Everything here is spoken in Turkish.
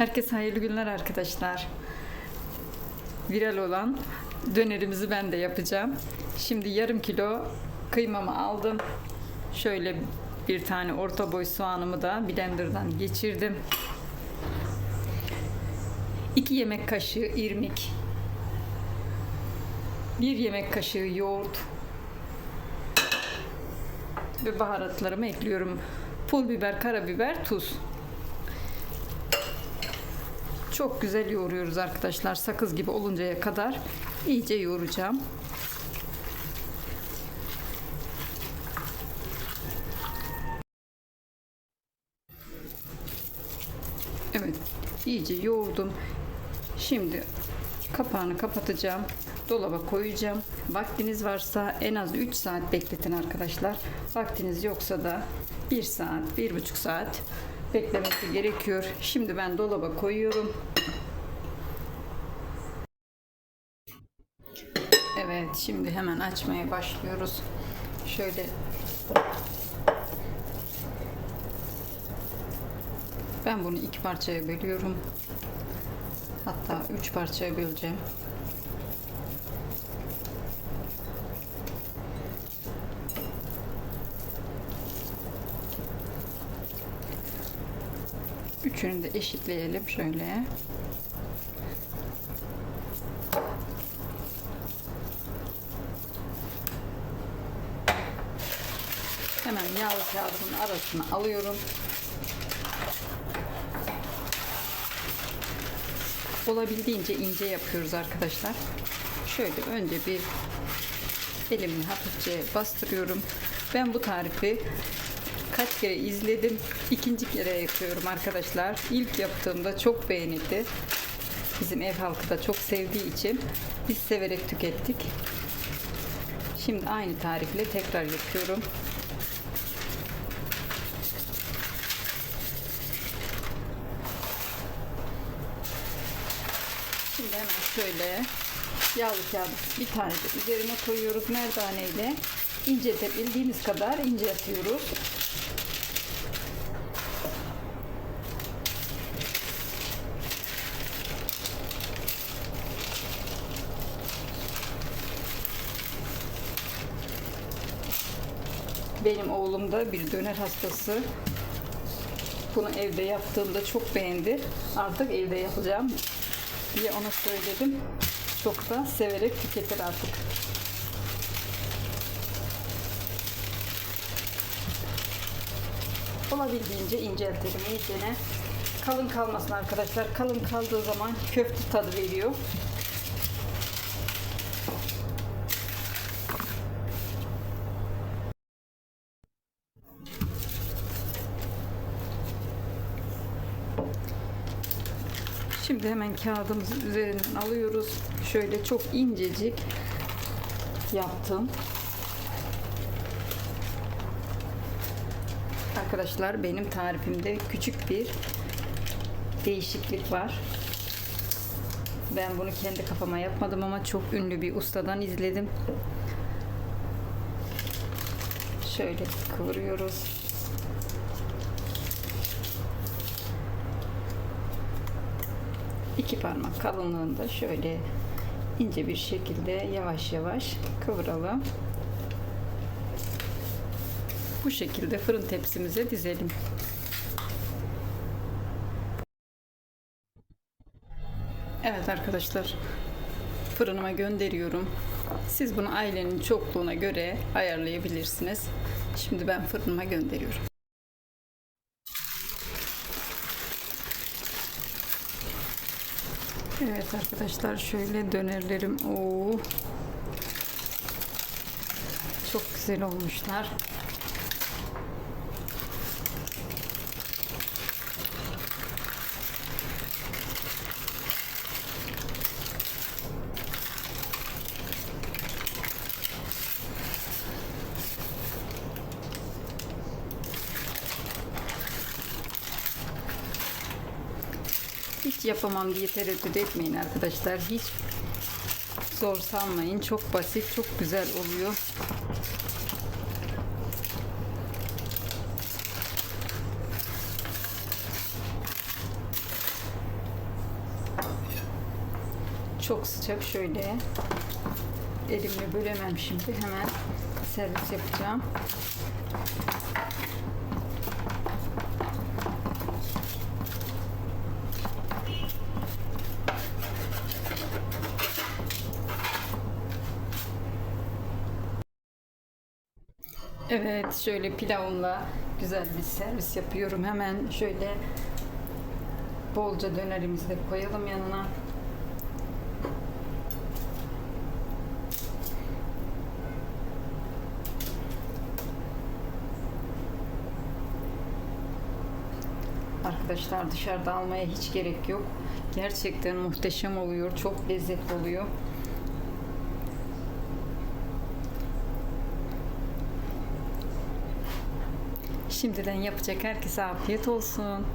Herkese hayırlı günler arkadaşlar. Viral olan dönerimizi ben de yapacağım. Şimdi yarım kilo kıymamı aldım. Şöyle bir tane orta boy soğanımı da blenderdan geçirdim. 2 yemek kaşığı irmik. 1 yemek kaşığı yoğurt. Ve baharatlarımı ekliyorum. Pul biber, karabiber, tuz. Çok güzel yoğuruyoruz arkadaşlar. Sakız gibi oluncaya kadar iyice yoğuracağım. Evet, iyice yoğurdum. Şimdi kapağını kapatacağım. Dolaba koyacağım. Vaktiniz varsa en az 3 saat bekletin arkadaşlar. Vaktiniz yoksa da 1 saat, 1,5 saat beklemesi gerekiyor. Şimdi ben dolaba koyuyorum. Evet, şimdi hemen açmaya başlıyoruz. Şöyle Ben bunu iki parçaya bölüyorum. Hatta üç parçaya böleceğim. Üçünü de eşitleyelim şöyle. Hemen yağlı kağıdımın arasına alıyorum. olabildiğince ince yapıyoruz arkadaşlar. Şöyle önce bir elimle hafifçe bastırıyorum. Ben bu tarifi kaç kere izledim. ikinci kere yapıyorum arkadaşlar. İlk yaptığımda çok beğenildi. Bizim ev halkı da çok sevdiği için biz severek tükettik. Şimdi aynı tarifle tekrar yapıyorum. Şimdi hemen şöyle yağlı kağıdı bir tane de üzerine koyuyoruz merdaneyle. İnceltebildiğimiz kadar inceltiyoruz. Benim oğlum da bir döner hastası. Bunu evde yaptığımda çok beğendi. Artık evde yapacağım diye ona söyledim. Çok da severek tüketir artık. Olabildiğince inceltelim iyicene. Kalın kalmasın arkadaşlar. Kalın kaldığı zaman köfte tadı veriyor. Şimdi hemen kağıdımızı üzerinden alıyoruz. Şöyle çok incecik yaptım. Arkadaşlar benim tarifimde küçük bir değişiklik var. Ben bunu kendi kafama yapmadım ama çok ünlü bir ustadan izledim. Şöyle kıvırıyoruz. İki parmak kalınlığında şöyle ince bir şekilde yavaş yavaş kıvıralım. Bu şekilde fırın tepsimize dizelim. Evet arkadaşlar fırınıma gönderiyorum. Siz bunu ailenin çokluğuna göre ayarlayabilirsiniz. Şimdi ben fırınıma gönderiyorum. Evet arkadaşlar şöyle dönerlerim. Oo. Çok güzel olmuşlar. Hiç yapamam diye tereddüt etmeyin arkadaşlar. Hiç zor sanmayın. Çok basit, çok güzel oluyor. Çok sıcak şöyle. Elimle bölemem şimdi. Hemen servis yapacağım. Evet, şöyle pilavımla güzel bir servis yapıyorum. Hemen şöyle bolca dönerimizi de koyalım yanına. Arkadaşlar dışarıda almaya hiç gerek yok. Gerçekten muhteşem oluyor. Çok lezzetli oluyor. Şimdiden yapacak herkese afiyet olsun.